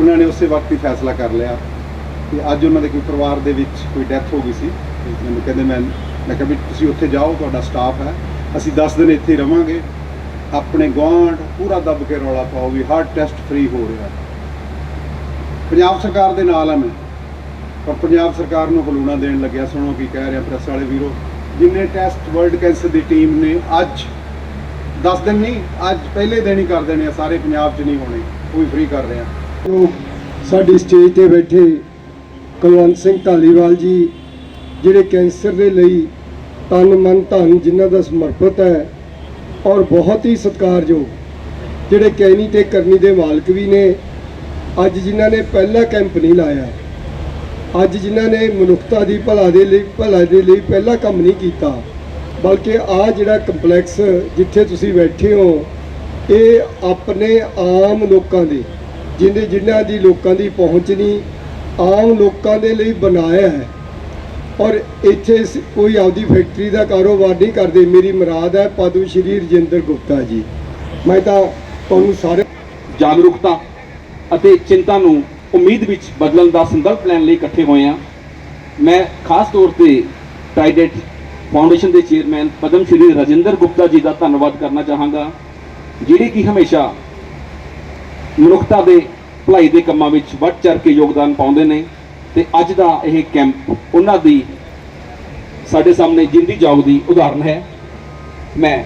ਉਹਨਾਂ ਨੇ ਉਸੇ ਵਕਤ ਹੀ ਫੈਸਲਾ ਕਰ ਲਿਆ ਕਿ ਅੱਜ ਉਹਨਾਂ ਦੇ ਕੋਈ ਪਰਿਵਾਰ ਦੇ ਵਿੱਚ ਕੋਈ ਡੈਥ ਹੋ ਗਈ ਸੀ। ਮੈਨੂੰ ਕਹਿੰਦੇ, ਮੈਂ ਮੈਂ ਕਿਹਾ ਵੀ ਤੁਸੀਂ ਉੱਥੇ ਜਾਓ, ਤੁਹਾਡਾ ਸਟਾਫ ਹੈ, ਅਸੀਂ 10 ਦਿਨ ਇੱਥੇ ਹੀ ਰਵਾਂਗੇ। ਆਪਣੇ ਗੁਆਂਢ ਪੂਰਾ ਦੱਬ ਕੇ ਰੌਲਾ ਪਾਓ ਵੀ ਹਾਰਟ ਟੈਸਟ ਫ੍ਰੀ ਹੋ ਰਿਹਾ ਪੰਜਾਬ ਸਰਕਾਰ ਦੇ ਨਾਲ ਆ ਮੈਂ, ਪਰ ਪੰਜਾਬ ਸਰਕਾਰ ਨੂੰ ਹਲੂਣਾ ਦੇਣ ਲੱਗਿਆ। ਸੁਣੋ ਕੀ ਕਹਿ ਰਿਹਾ ਪ੍ਰੈਸ ਵਾਲੇ ਵੀਰੋ, ਜਿੰਨੇ ਟੈਸਟ ਵਰਲਡ ਕੈਂਸਰ ਦੀ ਟੀਮ ਨੇ ਅੱਜ 10 ਦਿਨ ਨਹੀਂ, ਅੱਜ ਪਹਿਲੇ ਦਿਨ ਹੀ ਕਰ ਦੇਣੇ ਆ, ਸਾਰੇ ਪੰਜਾਬ 'ਚ ਨਹੀਂ ਹੋਣੇ, ਕੋਈ ਫ੍ਰੀ ਕਰ ਰਿਹਾ। ਜੋ ਸਾਡੀ ਸਟੇਜ ਤੇ ਬੈਠੇ ਕੁਲਵੰਤ ਸਿੰਘ ਢਾਲੀਵਾਲ ਜੀ, ਜਿਹੜੇ ਕੈਂਸਰ ਦੇ ਲਈ ਤਨ, ਮਨ, ਧਨ ਜਿਨ੍ਹਾਂ ਦਾ ਸਮਰਪਿਤ ਹੈ ਔਰ ਬਹੁਤ ਹੀ ਸਤਿਕਾਰਯੋਗ ਜਿਹੜੇ ਕਹਿਣੀ ਤੇ ਕਰਨੀ ਦੇ ਮਾਲਕ ਵੀ ਨੇ, ਅੱਜ ਜਿਨ੍ਹਾਂ ਨੇ ਪਹਿਲਾ ਕੈਂਪ ਨਹੀਂ ਲਾਇਆ, ਅੱਜ ਜਿਨ੍ਹਾਂ ਨੇ ਮਨੁੱਖਤਾ ਦੀ ਭਲਾ ਦੇ ਲਈ, ਭਲਾ ਦੇ ਲਈ ਪਹਿਲਾ ਕੰਮ ਨਹੀਂ ਕੀਤਾ, ਬਲਕਿ ਆ ਜਿਹੜਾ ਕੰਪਲੈਕਸ ਜਿੱਥੇ ਤੁਸੀਂ ਬੈਠੇ ਹੋ, ਇਹ ਆਪਣੇ ਆਮ ਲੋਕਾਂ ਦੇ ਜਿਹਦੇ ਜਿਨ੍ਹਾਂ ਦੀ ਲੋਕਾਂ ਦੀ ਪਹੁੰਚ ਨਹੀਂ, ਆਮ ਲੋਕਾਂ ਦੇ ਲਈ ਬਣਾਇਆ ਹੈ। ਔਰ ਇੱਥੇ ਸ- ਕੋਈ ਆਪਦੀ ਫੈਕਟਰੀ ਦਾ ਕਾਰੋਬਾਰ ਨਹੀਂ ਕਰਦੇ। ਮੇਰੀ ਮੁਰਾਦ ਹੈ ਪਦਮ ਸ਼੍ਰੀ ਰਜਿੰਦਰ ਗੁਪਤਾ ਜੀ। ਮੈਂ ਤਾਂ ਤੁਹਾਨੂੰ ਸਾਰੇ ਜਾਗਰੂਕਤਾ ਅਤੇ ਚਿੰਤਾ ਨੂੰ ਉਮੀਦ ਵਿੱਚ ਬਦਲਣ ਦਾ ਸੰਕਲਪ ਲੈਣ ਲਈ ਇਕੱਠੇ ਹੋਏ ਹਾਂ। ਮੈਂ ਖਾਸ ਤੌਰ ਤੇ ਟਾਈਡੈਟ ਫਾਊਂਡੇਸ਼ਨ ਦੇ ਚੇਅਰਮੈਨ ਪਦਮ ਸ਼੍ਰੀ ਰਜਿੰਦਰ ਗੁਪਤਾ ਜੀ ਦਾ ਧੰਨਵਾਦ ਕਰਨਾ ਚਾਹਾਂਗਾ, ਜਿਹੜੇ ਕਿ ਹਮੇਸ਼ਾ ਮਨੁੱਖਤਾ ਦੇ ਭਲਾਈ ਦੇ ਕੰਮਾਂ ਵਿੱਚ ਵੱਧ ਚੜ ਕੇ ਯੋਗਦਾਨ ਪਾਉਂਦੇ ਨੇ ਤੇ ਅੱਜ ਦਾ ਇਹ ਕੈਂਪ ਉਹਨਾਂ ਦੀ ਸਾਡੇ ਸਾਹਮਣੇ ਜਿੰਦੀ ਜਾਗਦੀ ਉਦਾਹਰਨ ਹੈ। ਮੈਂ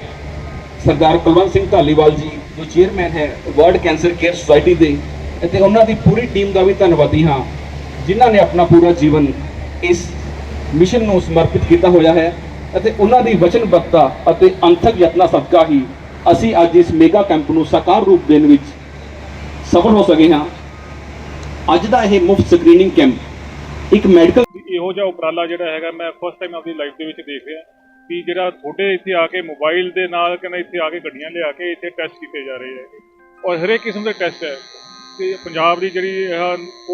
ਸਰਦਾਰ ਕੁਲਵੰਤ ਸਿੰਘ ਢਾਲੀਵਾਲ ਜੀ, ਜੋ ਚੇਅਰਮੈਨ ਹੈ ਵਰਲਡ ਕੈਂਸਰ ਕੇਅਰ ਸੁਸਾਇਟੀ ਦੇ, ਅਤੇ ਉਹਨਾਂ ਦੀ ਪੂਰੀ ਟੀਮ ਦਾ ਵੀ ਧੰਨਵਾਦੀ ਹਾਂ, ਜਿਨ੍ਹਾਂ ਨੇ ਆਪਣਾ ਪੂਰਾ ਜੀਵਨ ਇਸ ਮਿਸ਼ਨ ਨੂੰ ਸਮਰਪਿਤ ਕੀਤਾ ਹੋਇਆ ਹੈ ਅਤੇ ਉਹਨਾਂ ਦੀ ਵਚਨਬੱਧਤਾ ਅਤੇ ਅੰਥਕ ਯਤਨਾਂ ਸਦਕਾ ਹੀ ਅਸੀਂ ਅੱਜ ਇਸ ਮੇਗਾ ਕੈਂਪ ਨੂੰ ਸਾਕਾਰ ਰੂਪ ਦੇਣ ਵਿੱਚ ਸਫਲ ਹੋ ਸਕੇ ਹਾਂ। ਅੱਜ ਦਾ ਇਹ ਮੁਫਤ ਸਕਰੀਨਿੰਗ ਕੈਂਪ ਇੱਕ ਮੈਡੀਕਲ ਇਹੋ ਜਿਹਾ ਉਪਰਾਲਾ ਜਿਹੜਾ ਹੈਗਾ, ਮੈਂ ਫਸਟ ਟਾਈਮ ਆਪਣੀ ਲਾਈਫ ਦੇ ਵਿੱਚ ਦੇਖ ਰਿਹਾ ਕਿ ਜਿਹੜਾ ਤੁਹਾਡੇ ਇੱਥੇ ਆ ਕੇ ਮੋਬਾਈਲ ਦੇ ਨਾਲ ਕਹਿੰਦਾ ਇੱਥੇ ਆ ਕੇ ਗੱਡੀਆਂ ਲਿਆ ਕੇ ਇੱਥੇ ਟੈਸਟ ਕੀਤੇ ਜਾ ਰਹੇ ਹੈ ਔਰ ਹਰੇਕ ਕਿਸਮ ਦੇ ਟੈਸਟ ਹੈ। ਤੇ ਪੰਜਾਬ ਦੀ ਜਿਹੜੀ ਇਹ